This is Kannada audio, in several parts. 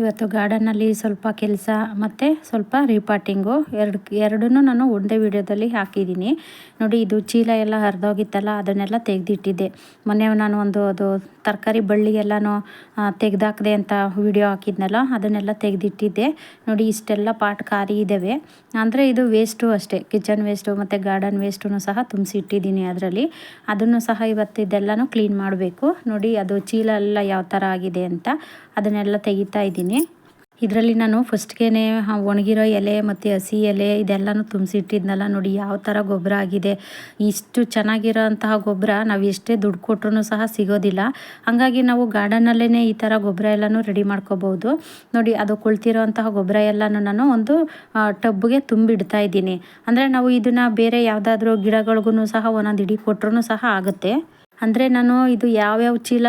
ಇವತ್ತು ಗಾರ್ಡನಲ್ಲಿ ಸ್ವಲ್ಪ ಕೆಲಸ ಮತ್ತು ಸ್ವಲ್ಪ ರೀಪಾಟಿಂಗು ಎರಡು, ಎರಡನ್ನೂ ನಾನು ಒಂದೇ ವಿಡಿಯೋದಲ್ಲಿ ಹಾಕಿದ್ದೀನಿ. ನೋಡಿ, ಇದು ಚೀಲ ಎಲ್ಲ ಹರಿದೋಗಿತ್ತಲ್ಲ, ಅದನ್ನೆಲ್ಲ ತೆಗೆದಿಟ್ಟಿದ್ದೆ. ಮೊನ್ನೆ ನಾನು ಒಂದು, ಅದು ತರಕಾರಿ ಬಳ್ಳಿಗೆಲ್ಲನೂ ತೆಗೆದಾಕದೆ ಅಂತ ವಿಡಿಯೋ ಹಾಕಿದ್ನಲ್ಲ, ಅದನ್ನೆಲ್ಲ ತೆಗೆದಿಟ್ಟಿದ್ದೆ. ನೋಡಿ, ಇಷ್ಟೆಲ್ಲ ಪಾಟ್ ಖಾರಿ ಇದ್ದಾವೆ ಅಂದರೆ ಇದು ವೇಸ್ಟು ಅಷ್ಟೇ. ಕಿಚನ್ ವೇಸ್ಟು ಮತ್ತು ಗಾರ್ಡನ್ ವೇಸ್ಟು ಸಹ ತುಂಬಿಸಿ ಇಟ್ಟಿದ್ದೀನಿ ಅದರಲ್ಲಿ. ಅದನ್ನು ಸಹ ಇವತ್ತು ಇದೆಲ್ಲನೂ ಕ್ಲೀನ್ ಮಾಡಬೇಕು. ನೋಡಿ, ಅದು ಚೀಲ ಎಲ್ಲ ಯಾವ ಥರ ಆಗಿದೆ ಅಂತ ಅದನ್ನೆಲ್ಲ ತೆಗಿತಾ ಇದ್ದೀನಿ. ಇದರಲ್ಲಿ ನಾನು ಫಸ್ಟ್ಗೆ ಒಣಗಿರೋ ಎಲೆ ಮತ್ತು ಹಸಿ ಎಲೆ ಇದೆಲ್ಲನೂ ತುಂಬಿಸಿಟ್ಟಿದ್ನಲ್ಲ ನೋಡಿ ಯಾವ ಥರ ಗೊಬ್ಬರ ಆಗಿದೆ. ಇಷ್ಟು ಚೆನ್ನಾಗಿರೋ ಅಂತಹ ಗೊಬ್ಬರ ನಾವು ಎಷ್ಟೇ ದುಡ್ಡು ಕೊಟ್ಟರು ಸಹ ಸಿಗೋದಿಲ್ಲ. ಹಾಗಾಗಿ ನಾವು ಗಾರ್ಡನಲ್ಲೇ ಈ ಥರ ಗೊಬ್ಬರ ಎಲ್ಲನೂ ರೆಡಿ ಮಾಡ್ಕೋಬೋದು. ನೋಡಿ ಅದು ಕೊಳ್ತಿರೋ ಅಂತಹ ಗೊಬ್ಬರ ಎಲ್ಲನೂ ನಾನು ಒಂದು ಟಬ್ಗೆ ತುಂಬಿಡ್ತಾ ಇದ್ದೀನಿ. ಅಂದರೆ ನಾವು ಇದನ್ನು ಬೇರೆ ಯಾವುದಾದ್ರೂ ಗಿಡಗಳಿಗೂ ಸಹ ಒಂದೊಂದು ಇಡಿ ಕೊಟ್ಟರು ಸಹ ಆಗುತ್ತೆ. ಅಂದರೆ ನಾನು ಇದು ಯಾವ್ಯಾವ ಚೀಲ,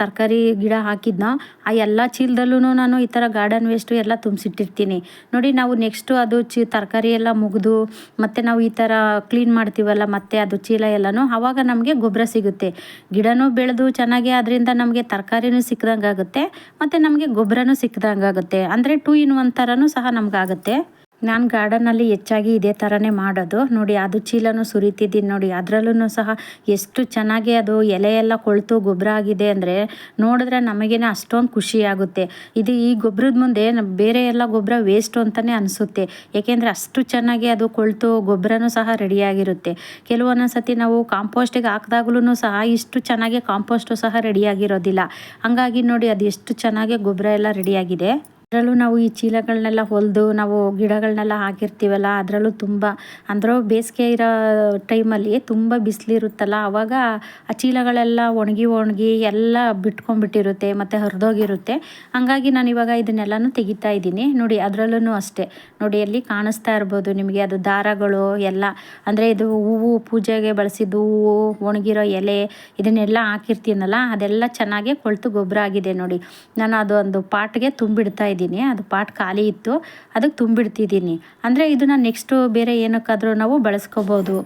ತರಕಾರಿ, ಗಿಡ ಹಾಕಿದ್ನೋ, ಆ ಎಲ್ಲ ಚೀಲದಲ್ಲೂ ನಾನು ಈ ಥರ ಗಾರ್ಡನ್ ವೇಸ್ಟು ಎಲ್ಲ ತುಂಬಿಸಿಟ್ಟಿರ್ತೀನಿ. ನೋಡಿ ನಾವು ನೆಕ್ಸ್ಟು ಅದು ಚಿ, ತರಕಾರಿ ಎಲ್ಲ ಮುಗಿದು, ಮತ್ತು ನಾವು ಈ ಥರ ಕ್ಲೀನ್ ಮಾಡ್ತೀವಲ್ಲ, ಮತ್ತು ಅದು ಚೀಲ ಎಲ್ಲನೂ ಆವಾಗ ನಮಗೆ ಗೊಬ್ಬರ ಸಿಗುತ್ತೆ. ಗಿಡನೂ ಬೆಳೆದು ಚೆನ್ನಾಗಿ ಅದರಿಂದ ನಮಗೆ ತರಕಾರಿನೂ ಸಿಕ್ಕಿದಂಗೆ ಆಗುತ್ತೆ ಮತ್ತು ನಮಗೆ ಗೊಬ್ಬರನೂ ಸಿಕ್ಕಿದಂಗೆ ಆಗುತ್ತೆ ಅಂದರೆ ಟೂ ಇನ್ ಒನ್ ಥರನೂ ಸಹ ನಮಗಾಗುತ್ತೆ. ನಾನು ಗಾರ್ಡನಲ್ಲಿ ಹೆಚ್ಚಾಗಿ ಇದೇ ಥರನೇ ಮಾಡೋದು. ನೋಡಿ, ಅದು ಚೀಲನೂ ಸುರಿತಿದ್ದೀನಿ. ನೋಡಿ ಅದರಲ್ಲೂ ಸಹ ಎಷ್ಟು ಚೆನ್ನಾಗಿ ಅದು ಎಲೆ ಎಲ್ಲ ಕೊಳ್ತು ಗೊಬ್ಬರ ಆಗಿದೆ ಅಂದರೆ ನೋಡಿದ್ರೆ ನಮಗೇನೆ ಅಷ್ಟೊಂದು ಖುಷಿ ಆಗುತ್ತೆ. ಇದು ಈ ಗೊಬ್ಬರದ ಮುಂದೆ ಬೇರೆ ಎಲ್ಲ ಗೊಬ್ಬರ ವೇಸ್ಟು ಅಂತಲೇ ಅನಿಸುತ್ತೆ. ಏಕೆಂದರೆ ಅಷ್ಟು ಚೆನ್ನಾಗಿ ಅದು ಕೊಳ್ತು ಗೊಬ್ಬರನೂ ಸಹ ರೆಡಿಯಾಗಿರುತ್ತೆ ಕೆಲವೊಂದೊಂದು ಸತಿ ನಾವು ಕಾಂಪೋಸ್ಟಿಗೆ ಹಾಕಿದಾಗ್ಲೂ ಸಹ ಇಷ್ಟು ಚೆನ್ನಾಗಿ ಕಾಂಪೋಸ್ಟು ಸಹ ರೆಡಿಯಾಗಿರೋದಿಲ್ಲ ಹಾಗಾಗಿ ನೋಡಿ, ಅದು ಎಷ್ಟು ಚೆನ್ನಾಗಿ ಗೊಬ್ಬರ ಎಲ್ಲ ರೆಡಿಯಾಗಿದೆ ಅದರಲ್ಲೂ ನಾವು ಈ ಚೀಲಗಳನ್ನೆಲ್ಲ ಹೊಲಿದು ನಾವು ಗಿಡಗಳನ್ನೆಲ್ಲ ಹಾಕಿರ್ತೀವಲ್ಲ, ಅದರಲ್ಲೂ ತುಂಬ, ಅಂದರೂ ಬೇಸಿಗೆ ಇರೋ ಟೈಮಲ್ಲಿ ತುಂಬ ಬಿಸಿಲಿರುತ್ತಲ್ಲ ಆವಾಗ ಆ ಚೀಲಗಳೆಲ್ಲ ಒಣಗಿ ಒಣಗಿ ಎಲ್ಲ ಬಿಟ್ಕೊಂಡ್ಬಿಟ್ಟಿರುತ್ತೆ ಮತ್ತು ಹರಿದೋಗಿರುತ್ತೆ. ಹಾಗಾಗಿ ನಾನು ಇವಾಗ ಇದನ್ನೆಲ್ಲನೂ ತೆಗಿತಾ ಇದ್ದೀನಿ. ನೋಡಿ ಅದರಲ್ಲೂ ಅಷ್ಟೇ. ನೋಡಿ ಅಲ್ಲಿ ಕಾಣಿಸ್ತಾ ಇರ್ಬೋದು ನಿಮಗೆ ಅದು ದಾರಗಳು ಎಲ್ಲ. ಅಂದರೆ ಇದು ಹೂವು ಪೂಜೆಗೆ ಬಳಸಿದ್ದು ಹೂವು, ಒಣಗಿರೋ ಎಲೆ, ಇದನ್ನೆಲ್ಲ ಹಾಕಿರ್ತೀನಲ್ಲ, ಅದೆಲ್ಲ ಚೆನ್ನಾಗಿ ಕೊಳ್ತು ಗೊಬ್ಬರ ಆಗಿದೆ ನೋಡಿ. ನಾನು ಅದು ಒಂದು ಪಾಟ್ಗೆ ತುಂಬಿಡ್ತಾ ಇದ್ದೀನಿ ಅದು ಪಾಟ್ ಖಾಲಿ ಇತ್ತು. ಅದಕ್ಕೆ ತುಂಬಿಡ್ತಿದ್ದೀನಿ. ಅಂದರೆ ಇದನ್ನು ನೆಕ್ಸ್ಟು ಬೇರೆ ಏನಕ್ಕಾದರೂ ನಾವು ಬಳಸ್ಕೋಬೋದು.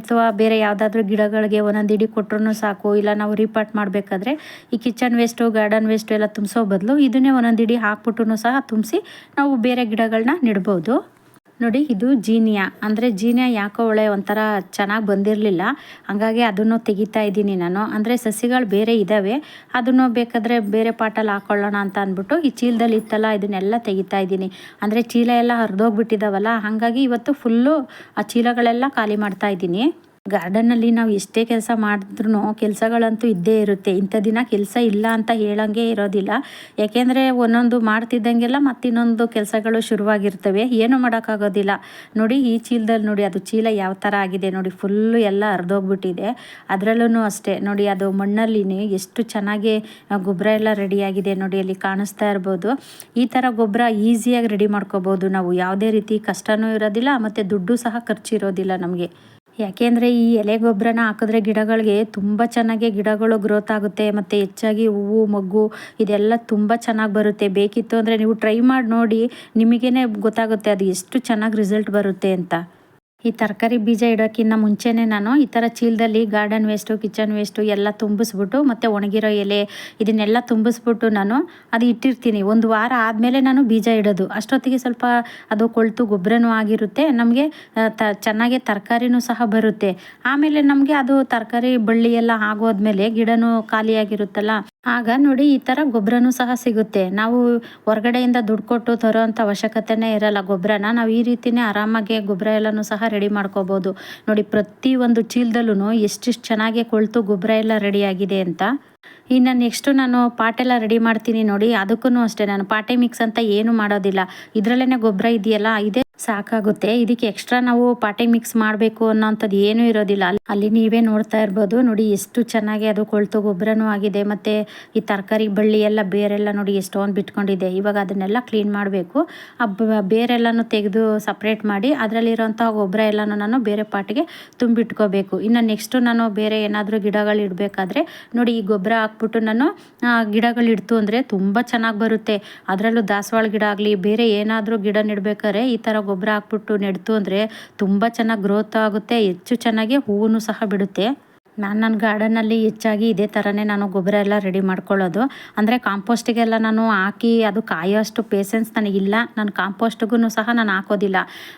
ಅಥವಾ ಬೇರೆ ಯಾವುದಾದ್ರೂ ಗಿಡಗಳಿಗೆ ಒಂದೊಂದು ಇಡಿ ಕೊಟ್ಟರು ಸಾಕು. ಇಲ್ಲ ನಾವು ರೀಪಾಟ್ ಮಾಡಬೇಕಾದ್ರೆ ಈ ಕಿಚನ್ ವೇಸ್ಟು ಗಾರ್ಡನ್ ವೇಸ್ಟು ಎಲ್ಲ ತುಂಬಿಸೋ ಬದಲು ಇದನ್ನೇ ಒಂದೊಂದು ಇಡಿ ಹಾಕ್ಬಿಟ್ಟು ಸಹ ತುಂಬಿಸಿ ನಾವು ಬೇರೆ ಗಿಡಗಳನ್ನ ನೆಡ್ಬೋದು. ನೋಡಿ, ಇದು ಜೀನಿಯಾ. ಅಂದರೆ ಜೀನಿಯಾ ಯಾಕೋ ಒಳ್ಳೆ ಒಂಥರ ಚೆನ್ನಾಗಿ ಬಂದಿರಲಿಲ್ಲ. ಹಾಗಾಗಿ ಅದನ್ನು ತೆಗಿತಾ ಇದ್ದೀನಿ ನಾನು. ಅಂದರೆ ಸಸಿಗಳು ಬೇರೆ ಇದ್ದಾವೆ ಅದನ್ನು ಬೇಕಾದರೆ ಬೇರೆ ಪಾಟಲ್ಲಿ ಹಾಕೊಳ್ಳೋಣ ಅಂತ ಅಂದ್ಬಿಟ್ಟು ಈ ಚೀಲದಲ್ಲಿ ಇತ್ತಲ್ಲ, ಇದನ್ನೆಲ್ಲ ತೆಗಿತಾ ಇದ್ದೀನಿ. ಅಂದರೆ ಚೀಲ ಎಲ್ಲ ಹರಿದೋಗ್ಬಿಟ್ಟಿದ್ದಾವಲ್ಲ ಹಾಗಾಗಿ ಇವತ್ತು ಫುಲ್ಲು ಆ ಚೀಲಗಳೆಲ್ಲ ಖಾಲಿ ಮಾಡ್ತಾ ಇದ್ದೀನಿ. ಗಾರ್ಡನ್ನಲ್ಲಿ ನಾವು ಎಷ್ಟೇ ಕೆಲಸ ಮಾಡಿದ್ರು ಕೆಲಸಗಳಂತೂ ಇದ್ದೇ ಇರುತ್ತೆ. ಇಂಥ ದಿನ ಕೆಲಸ ಇಲ್ಲ ಅಂತ ಹೇಳಂಗೆ ಇರೋದಿಲ್ಲ. ಯಾಕೆಂದರೆ ಒಂದೊಂದು ಮಾಡ್ತಿದ್ದಂಗೆಲ್ಲ ಮತ್ತಿನ್ನೊಂದು ಕೆಲಸಗಳು ಶುರುವಾಗಿರ್ತವೆ. ಏನು ಮಾಡೋಕ್ಕಾಗೋದಿಲ್ಲ. ನೋಡಿ ಈ ಚೀಲದಲ್ಲಿ ನೋಡಿ, ಅದು ಚೀಲ ಯಾವ ಥರ ಆಗಿದೆ ನೋಡಿ, ಫುಲ್ಲು ಎಲ್ಲ ಹರಿದೋಗ್ಬಿಟ್ಟಿದೆ. ಅದರಲ್ಲೂ ಅಷ್ಟೇ. ನೋಡಿ ಅದು ಮಣ್ಣಲ್ಲಿ ಎಷ್ಟು ಚೆನ್ನಾಗಿ ಗೊಬ್ಬರ ಎಲ್ಲ ರೆಡಿಯಾಗಿದೆ ನೋಡಿ, ಅಲ್ಲಿ ಕಾಣಿಸ್ತಾ ಇರ್ಬೋದು. ಈ ಥರ ಗೊಬ್ಬರ ಈಸಿಯಾಗಿ ರೆಡಿ ಮಾಡ್ಕೋಬೋದು ನಾವು. ಯಾವುದೇ ರೀತಿ ಕಷ್ಟನೂ ಇರೋದಿಲ್ಲ, ಮತ್ತು ದುಡ್ಡು ಸಹ ಖರ್ಚಿರೋದಿಲ್ಲ ನಮಗೆ. ಯಾಕೆಂದರೆ ಈ ಎಲೆ ಗೊಬ್ಬರನ ಹಾಕಿದ್ರೆ ಗಿಡಗಳಿಗೆ ತುಂಬ ಚೆನ್ನಾಗಿ ಗಿಡಗಳು ಗ್ರೋತ್ ಆಗುತ್ತೆ, ಮತ್ತು ಹೆಚ್ಚಾಗಿ ಹೂವು, ಮೊಗ್ಗು ಇದೆಲ್ಲ ತುಂಬ ಚೆನ್ನಾಗಿ ಬರುತ್ತೆ. ಬೇಕಿತ್ತು ಅಂದರೆ ನೀವು ಟ್ರೈ ಮಾಡಿ ನೋಡಿ ನಿಮಗೇ ಗೊತ್ತಾಗುತ್ತೆ ಅದು ಎಷ್ಟು ಚೆನ್ನಾಗಿ ರಿಸಲ್ಟ್ ಬರುತ್ತೆ ಅಂತ. ಈ ತರಕಾರಿ ಬೀಜ ಇಡೋಕ್ಕಿಂತ ಮುಂಚೆನೇ ನಾನು ಈ ಥರ ಚೀಲದಲ್ಲಿ ಗಾರ್ಡನ್ ವೇಸ್ಟು, ಕಿಚನ್ ವೇಸ್ಟು ಎಲ್ಲ ತುಂಬಿಸ್ಬಿಟ್ಟು ಮತ್ತು ಒಣಗಿರೋ ಎಲೆ ಇದನ್ನೆಲ್ಲ ತುಂಬಿಸ್ಬಿಟ್ಟು ನಾನು ಅದು ಇಟ್ಟಿರ್ತೀನಿ. ಒಂದು ವಾರ ಆದಮೇಲೆ ನಾನು ಬೀಜ ಇಡೋದು. ಅಷ್ಟೊತ್ತಿಗೆ ಸ್ವಲ್ಪ ಅದು ಕೊಳ್ತು ಗೊಬ್ಬರನೂ ಆಗಿರುತ್ತೆ. ನಮಗೆ ತ, ಚೆನ್ನಾಗಿ ತರಕಾರಿನೂ ಸಹ ಬರುತ್ತೆ. ಆಮೇಲೆ ನಮಗೆ ಅದು ತರಕಾರಿ ಬಳ್ಳಿ ಎಲ್ಲ ಆಗೋದ್ಮೇಲೆ ಗಿಡನೂ ಖಾಲಿಯಾಗಿರುತ್ತಲ್ಲ, ಆಗ ನೋಡಿ ಈ ಥರ ಗೊಬ್ಬರನೂ ಸಹ ಸಿಗುತ್ತೆ. ನಾವು ಹೊರಗಡೆಯಿಂದ ದುಡ್ಡು ಕೊಟ್ಟು ತರೋ ಅಂಥ ಅವಶ್ಯಕತೆನೇ ಇರಲ್ಲ ಗೊಬ್ಬರನ. ನಾವು ಈ ರೀತಿಯೇ ಆರಾಮಾಗಿ ಗೊಬ್ಬರ ಎಲ್ಲನೂ ಸಹ ರೆಡಿ ಮಾಡ್ಕೋಬೋದು. ನೋಡಿ, ಪ್ರತಿ ಒಂದು ಚೀಲದಲ್ಲೂ ಎಷ್ಟಿಷ್ಟು ಚೆನ್ನಾಗಿ ಕೊಳ್ತು ಗೊಬ್ಬರ ಎಲ್ಲ ರೆಡಿಯಾಗಿದೆ ಅಂತ. ಇನ್ನು ನೆಕ್ಸ್ಟು ನಾನು ಪಾಟೆಲ್ಲ ರೆಡಿ ಮಾಡ್ತೀನಿ ನೋಡಿ. ಅದಕ್ಕೂ ಅಷ್ಟೇ, ನಾನು ಪಾಟೆ ಮಿಕ್ಸ್ ಅಂತ ಏನು ಮಾಡೋದಿಲ್ಲ. ಇದರಲ್ಲೇ ಗೊಬ್ಬರ ಇದೆಯಲ್ಲ, ಇದೇ ಸಾಕಾಗುತ್ತೆ. ಇದಕ್ಕೆ ಎಕ್ಸ್ಟ್ರಾ ನಾವು ಪಾಟೆ ಮಿಕ್ಸ್ ಮಾಡಬೇಕು ಅನ್ನೋಂಥದ್ದು ಏನೂ ಇರೋದಿಲ್ಲ. ಅಲ್ಲಿ ನೀವೇ ನೋಡ್ತಾ ಇರ್ಬೋದು. ನೋಡಿ ಎಷ್ಟು ಚೆನ್ನಾಗಿ ಅದು ಕೊಳ್ತು ಗೊಬ್ಬರನೂ ಆಗಿದೆ. ಮತ್ತು ಈ ತರಕಾರಿ, ಬಳ್ಳಿ ಎಲ್ಲ ಬೇರೆಲ್ಲ ನೋಡಿ ಎಷ್ಟೊಂದು ಬಿಟ್ಕೊಂಡಿದೆ. ಇವಾಗ ಅದನ್ನೆಲ್ಲ ಕ್ಲೀನ್ ಮಾಡಬೇಕು. ಆ ಬೇರೆಲ್ಲನೂ ತೆಗೆದು ಸಪ್ರೇಟ್ ಮಾಡಿ ಅದರಲ್ಲಿರೋಂಥ ಗೊಬ್ಬರ ಎಲ್ಲನೂ ನಾನು ಬೇರೆ ಪಾಟಿಗೆ ತುಂಬಿಟ್ಕೋಬೇಕು. ಇನ್ನು ನೆಕ್ಸ್ಟು ನಾನು ಬೇರೆ ಏನಾದರೂ ಗಿಡಗಳು ಇಡಬೇಕಾದ್ರೆ ನೋಡಿ ಈ ಗೊಬ್ಬರ ಹಾಕ್ಬಿಟ್ಟು ನಾನು ಗಿಡಗಳು ಇಡ್ತು ಅಂದರೆ ತುಂಬ ಚೆನ್ನಾಗಿ ಬರುತ್ತೆ. ಅದರಲ್ಲೂ ದಾಸವಾಳ ಗಿಡ ಆಗಲಿ, ಬೇರೆ ಏನಾದರೂ ಗಿಡ ನೆಡ್ಬೇಕಾದ್ರೆ ಈ ಥರ ಗೊಬ್ಬರ ಹಾಕ್ಬಿಟ್ಟು ನೆಡ್ತು ಅಂದರೆ ತುಂಬ ಚೆನ್ನಾಗಿ ಗ್ರೋತ್ ಆಗುತ್ತೆ, ಹೆಚ್ಚು ಚೆನ್ನಾಗಿ ಹೂವು ಸಹ ಬಿಡುತ್ತೆ. ನಾನು ನನ್ನ ಗಾರ್ಡನಲ್ಲಿ ಹೆಚ್ಚಾಗಿ ಇದೇ ಥರನೇ ನಾನು ಗೊಬ್ಬರ ಎಲ್ಲ ರೆಡಿ ಮಾಡ್ಕೊಳ್ಳೋದು. ಅಂದರೆ ಕಾಂಪೋಸ್ಟಿಗೆಲ್ಲ ನಾನು ಹಾಕಿ ಅದು ಕಾಯೋಷ್ಟು ಪೇಸೆನ್ಸ್ ನನಗಿಲ್ಲ ನಾನು ಕಾಂಪೋಸ್ಟ್ಗೂ ಸಹ ನಾನು ಹಾಕೋದಿಲ್ಲ.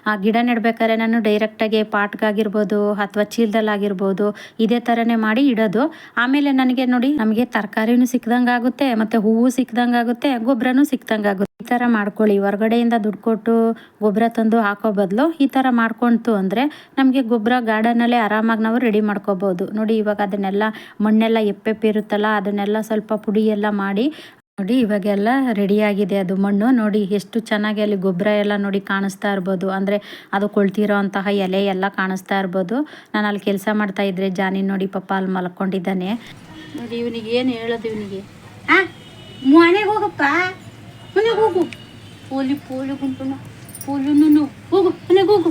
ಆ ಗಿಡ ನೆಡಬೇಕಾದ್ರೆ ನಾನು ಡೈರೆಕ್ಟಾಗಿ ಪಾಟ್ಗಾಗಿರ್ಬೋದು ಅಥವಾ ಚೀಲದಲ್ಲಾಗಿರ್ಬೋದು ಇದೇ ಥರನೇ ಮಾಡಿ ಇಡೋದು. ಆಮೇಲೆ ನನಗೆ ನೋಡಿ ನಮಗೆ ತರಕಾರಿನೂ ಸಿಕ್ದಂಗೆ ಆಗುತ್ತೆ ಮತ್ತು ಹೂವು ಸಿಕ್ದಂಗೆ ಆಗುತ್ತೆ ಗೊಬ್ಬರನೂ ಸಿಕ್ದಂಗೆ ಈ ಥರ ಮಾಡ್ಕೊಳ್ಳಿ. ಹೊರಗಡೆಯಿಂದ ದುಡ್ಡು ಕೊಟ್ಟು ಗೊಬ್ಬರ ತಂದು ಹಾಕೋ ಬದಲು ಈ ಥರ ಮಾಡ್ಕೊಳ್ತು ಅಂದರೆ ನಮಗೆ ಗೊಬ್ಬರ ಗಾರ್ಡನಲ್ಲೇ ಆರಾಮಾಗಿ ನಾವು ರೆಡಿ ಮಾಡ್ಕೋಬೋದು. ನೋಡಿ ಇವಾಗ ಅದನ್ನೆಲ್ಲ ಮಣ್ಣೆಲ್ಲ ಎಪ್ಪೆಪ್ಪಿರುತ್ತಲ್ಲ ಅದನ್ನೆಲ್ಲ ಸ್ವಲ್ಪ ಪುಡಿ ಎಲ್ಲ ಮಾಡಿ ನೋಡಿ ಇವಾಗೆಲ್ಲ ರೆಡಿಯಾಗಿದೆ ಅದು ಮಣ್ಣು. ನೋಡಿ ಎಷ್ಟು ಚೆನ್ನಾಗಿ ಅಲ್ಲಿ ಗೊಬ್ಬರ ಎಲ್ಲ ನೋಡಿ ಕಾಣಿಸ್ತಾ ಇರ್ಬೋದು. ಅಂದರೆ ಅದು ಕೊಳ್ತಿರೋ ಅಂತಹ ಎಲೆ ಎಲ್ಲ ಕಾಣಿಸ್ತಾ ಇರ್ಬೋದು. ನಾನು ಅಲ್ಲಿ ಕೆಲಸ ಮಾಡ್ತಾ ಇದ್ರೆ ಜಾನಿ ನೋಡಿ ಪಪ್ಪ ಅಲ್ಲಿ ಮಲ್ಕೊಂಡಿದ್ದಾನೆ. ನೋಡಿ ಇವನಿಗೆ ಏನು ಹೇಳೋದು ಇವನಿಗೆ? ಹಾಂ ಮನೆಗೆ ಹೋಗಪ್ಪ. ಮನೆಗೆ ಹೋಗು ಪೋಲಿ ಪೋಲಿ ಗುಂಪುನ ಪೋಲಿನು ಹೋಗು ಮನೆಗೆ ಹೋಗು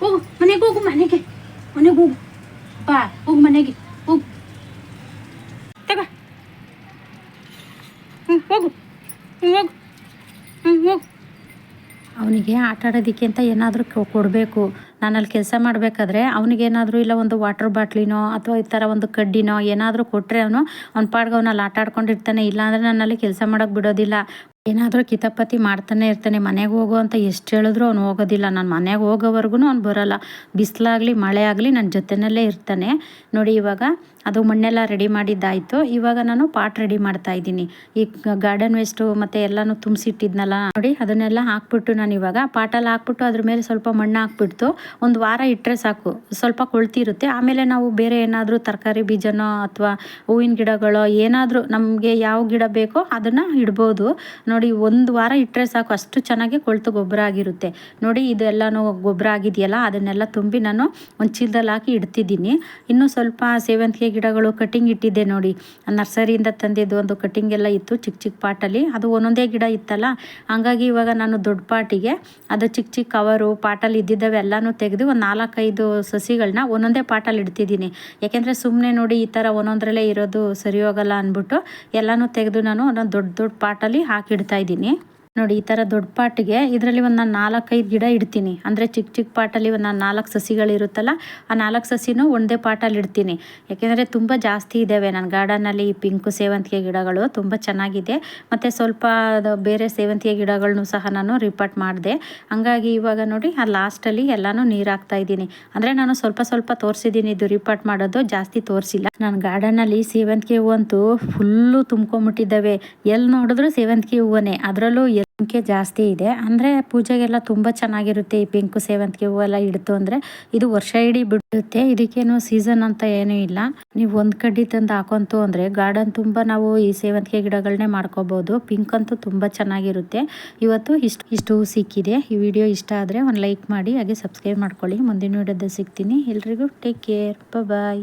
ಹೋಗು ಮನೆಗೆ ಹೋಗು ಮನೆಗೆ ಮನೆಗೆ ಹೋಗು ಬಾ ಹೋಗು ಮನೆಗೆ ಹೋಗು ತಗ ಹ್ಞೂ ಹೋಗು ಹ್ಞೂ ಹೋಗು ಹ್ಞೂ ಹೋಗು ಅವನಿಗೆ ಆಟ ಆಡೋದಕ್ಕೆ ಅಂತ ಏನಾದರೂ ಕೊಡಬೇಕು. ನಾನಲ್ಲಿ ಕೆಲಸ ಮಾಡಬೇಕಾದ್ರೆ ಅವನಿಗೇನಾದರೂ ಇಲ್ಲ ಒಂದು ವಾಟರ್ ಬಾಟ್ಲಿನೋ ಅಥವಾ ಈ ಥರ ಒಂದು ಕಡ್ಡಿನೋ ಏನಾದರೂ ಕೊಟ್ಟರೆ ಅವನು ಅವ್ನ ಪಾಡ್ಗೆ ಅವನಲ್ಲಿ ಆಟ ಆಡ್ಕೊಂಡಿರ್ತಾನೆ. ಇಲ್ಲಾಂದರೆ ನನ್ನಲ್ಲಿ ಕೆಲಸ ಮಾಡೋಕ್ಕೆ ಬಿಡೋದಿಲ್ಲ. ಏನಾದರೂ ಕಿತಾಪತಿ ಮಾಡ್ತಾನೆ ಇರ್ತಾನೆ. ಮನೆಗೆ ಹೋಗು ಅಂತ ಎಷ್ಟು ಹೇಳಿದ್ರು ಅವ್ನು ಹೋಗೋದಿಲ್ಲ. ನಾನು ಮನೆಗೆ ಹೋಗೋವರೆಗೂ ಅವ್ನು ಬರೋಲ್ಲ. ಬಿಸಿಲಾಗಲಿ ಮಳೆ ಆಗಲಿ ನನ್ನ ಜೊತೆಯಲ್ಲೇ ಇರ್ತಾನೆ. ನೋಡಿ ಇವಾಗ ಅದು ಮಣ್ಣೆಲ್ಲ ರೆಡಿ ಮಾಡಿದ್ದಾಯಿತು. ಇವಾಗ ನಾನು ಪಾಟ್ ರೆಡಿ ಮಾಡ್ತಾ ಇದ್ದೀನಿ. ಈ ಗಾರ್ಡನ್ ವೇಸ್ಟು ಮತ್ತು ಎಲ್ಲನೂ ತುಂಬಿಸಿಟ್ಟಿದ್ನಲ್ಲ. ನೋಡಿ ಅದನ್ನೆಲ್ಲ ಹಾಕ್ಬಿಟ್ಟು ನಾನು ಇವಾಗ ಪಾಟಲ್ಲಿ ಹಾಕ್ಬಿಟ್ಟು ಅದ್ರ ಮೇಲೆ ಸ್ವಲ್ಪ ಮಣ್ಣು ಹಾಕ್ಬಿಟ್ಟು ಒಂದು ವಾರ ಇಟ್ಟರೆ ಸಾಕು. ಸ್ವಲ್ಪ ಕೊಳ್ತಿರುತ್ತೆ. ಆಮೇಲೆ ನಾವು ಬೇರೆ ಏನಾದರೂ ತರಕಾರಿ ಬೀಜನೋ ಅಥವಾ ಹೂವಿನ ಗಿಡಗಳೋ ಏನಾದರೂ ನಮಗೆ ಯಾವ ಗಿಡ ಬೇಕೋ ಅದನ್ನು ಇಡ್ಬೋದು. ನೋಡಿ, ಒಂದು ವಾರ ಇಟ್ಟರೆ ಸಾಕು. ಅಷ್ಟು ಚೆನ್ನಾಗಿ ಕೊಳ್ತು ಗೊಬ್ಬರ ಆಗಿರುತ್ತೆ. ನೋಡಿ, ಇದೆಲ್ಲನೂ ಗೊಬ್ಬರ ಆಗಿದೆಯಲ್ಲ, ಅದನ್ನೆಲ್ಲ ತುಂಬಿ ನಾನು ಒಂದು ಚೀಲದಲ್ಲಿ ಹಾಕಿ ಇಡ್ತಿದ್ದೀನಿ. ಇನ್ನೂ ಸ್ವಲ್ಪ ಸೇವಂತಿಗೆ ಗಿಡಗಳು ಕಟಿಂಗ್ ಇಟ್ಟಿದ್ದೆ ನೋಡಿ. ನರ್ಸರಿಯಿಂದ ತಂದಿದ್ದು ಒಂದು ಕಟಿಂಗ್ ಎಲ್ಲ ಇತ್ತು ಚಿಕ್ಕ ಚಿಕ್ಕ ಪಾಟಲ್ಲಿ. ಅದು ಒಂದೊಂದೇ ಗಿಡ ಇತ್ತಲ್ಲ. ಹಂಗಾಗಿ ಇವಾಗ ನಾನು ದೊಡ್ಡ ಪಾಟಿಗೆ ಅದು ಚಿಕ್ಕ ಚಿಕ್ಕ ಕವರು ಪಾಟಲ್ಲಿ ಇದ್ದಿದ್ದಾವೆ ಎಲ್ಲನೂ ತೆಗೆದು ಒಂದು ನಾಲ್ಕೈದು ಸಸಿಗಳನ್ನ ಒಂದೊಂದೇ ಪಾಟಲ್ಲಿ ಇಡ್ತಿದ್ದೀನಿ. ಯಾಕೆಂದರೆ ಸುಮ್ಮನೆ ನೋಡಿ ಈ ಥರ ಒಂದೊಂದರಲ್ಲೇ ಇರೋದು ಸರಿ ಹೋಗಲ್ಲ ಅಂದ್ಬಿಟ್ಟು ಎಲ್ಲನೂ ತೆಗೆದು ನಾನು ಒಂದೊಂದು ದೊಡ್ಡ ದೊಡ್ಡ ಪಾಟಲ್ಲಿ ಹಾಕಿಡ್ತಾ ಇದ್ದೀನಿ. ನೋಡಿ, ಈ ಥರ ದೊಡ್ಡ ಪಾಟಿಗೆ ಇದರಲ್ಲಿ ಒಂದು ನಾನು ನಾಲ್ಕೈದು ಗಿಡ ಇಡ್ತೀನಿ. ಅಂದರೆ ಚಿಕ್ಕ ಚಿಕ್ಕ ಪಾಟಲ್ಲಿ ಒಂದು ನಾನು ನಾಲ್ಕು ಸಸಿಗಳಿರುತ್ತಲ್ಲ ಆ ನಾಲ್ಕು ಸಸಿನೂ ಒಂದೇ ಪಾಟಲ್ಲಿ ಇಡ್ತೀನಿ. ಯಾಕೆಂದರೆ ತುಂಬ ಜಾಸ್ತಿ ಇದ್ದಾವೆ ನನ್ನ ಗಾರ್ಡನಲ್ಲಿ ಈ ಪಿಂಕು ಸೇವಂತಿಗೆ ಗಿಡಗಳು, ತುಂಬ ಚೆನ್ನಾಗಿದೆ. ಮತ್ತು ಸ್ವಲ್ಪ ಬೇರೆ ಸೇವಂತಿಗೆ ಗಿಡಗಳನ್ನೂ ಸಹ ನಾನು ರಿಪೋರ್ಟ್ ಮಾಡಿದೆ. ಹಂಗಾಗಿ ಇವಾಗ ನೋಡಿ, ಆ ಲಾಸ್ಟಲ್ಲಿ ಎಲ್ಲನೂ ನೀರು ಹಾಕ್ತಾ ಇದ್ದೀನಿ. ಅಂದರೆ ನಾನು ಸ್ವಲ್ಪ ಸ್ವಲ್ಪ ತೋರಿಸಿದ್ದೀನಿ, ಇದು ರಿಪೋರ್ಟ್ ಮಾಡೋದು ಜಾಸ್ತಿ ತೋರಿಸಿಲ್ಲ. ನನ್ನ ಗಾರ್ಡನಲ್ಲಿ ಸೇವಂತಿಗೆ ಹೂವು ಅಂತೂ ಫುಲ್ಲು ತುಂಬ್ಕೊಂಬಿಟ್ಟಿದ್ದಾವೆ. ಎಲ್ಲಿ ನೋಡಿದ್ರು ಸೇವಂತಿಗೆ ಹೂವನೇ. ಅದರಲ್ಲೂ ಸಂಖ್ಯೆ ಜಾಸ್ತಿ ಇದೆ. ಅಂದರೆ ಪೂಜೆಗೆಲ್ಲ ತುಂಬ ಚೆನ್ನಾಗಿರುತ್ತೆ ಈ ಪಿಂಕು ಸೇವಂತಿಗೆ ಹೂವೆಲ್ಲ ಇಡ್ತು ಅಂದರೆ. ಇದು ವರ್ಷ ಇಡೀ ಬಿಡುತ್ತೆ. ಇದಕ್ಕೇನು ಸೀಸನ್ ಅಂತ ಏನೂ ಇಲ್ಲ. ನೀವು ಒಂದು ಕಡ್ಡಿ ತಂದು ಹಾಕೊಂತು ಅಂದರೆ ಗಾರ್ಡನ್ ತುಂಬ ನಾವು ಈ ಸೇವಂತಿಗೆ ಗಿಡಗಳನ್ನೇ ಮಾಡ್ಕೋಬೋದು. ಪಿಂಕ್ ಅಂತೂ ತುಂಬ ಚೆನ್ನಾಗಿರುತ್ತೆ. ಇವತ್ತು ಇಷ್ಟು ಇಷ್ಟು ಹೂ ಸಿಕ್ಕಿದೆ. ಈ ವಿಡಿಯೋ ಇಷ್ಟ ಆದರೆ ಒಂದು ಲೈಕ್ ಮಾಡಿ, ಹಾಗೆ ಸಬ್ಸ್ಕ್ರೈಬ್ ಮಾಡ್ಕೊಳ್ಳಿ. ಮುಂದಿನ ವಿಡಿಯೋದಲ್ಲಿ ಸಿಗ್ತೀನಿ. ಎಲ್ರಿಗೂ ಟೇಕ್ ಕೇರ್. ಬಾಯ್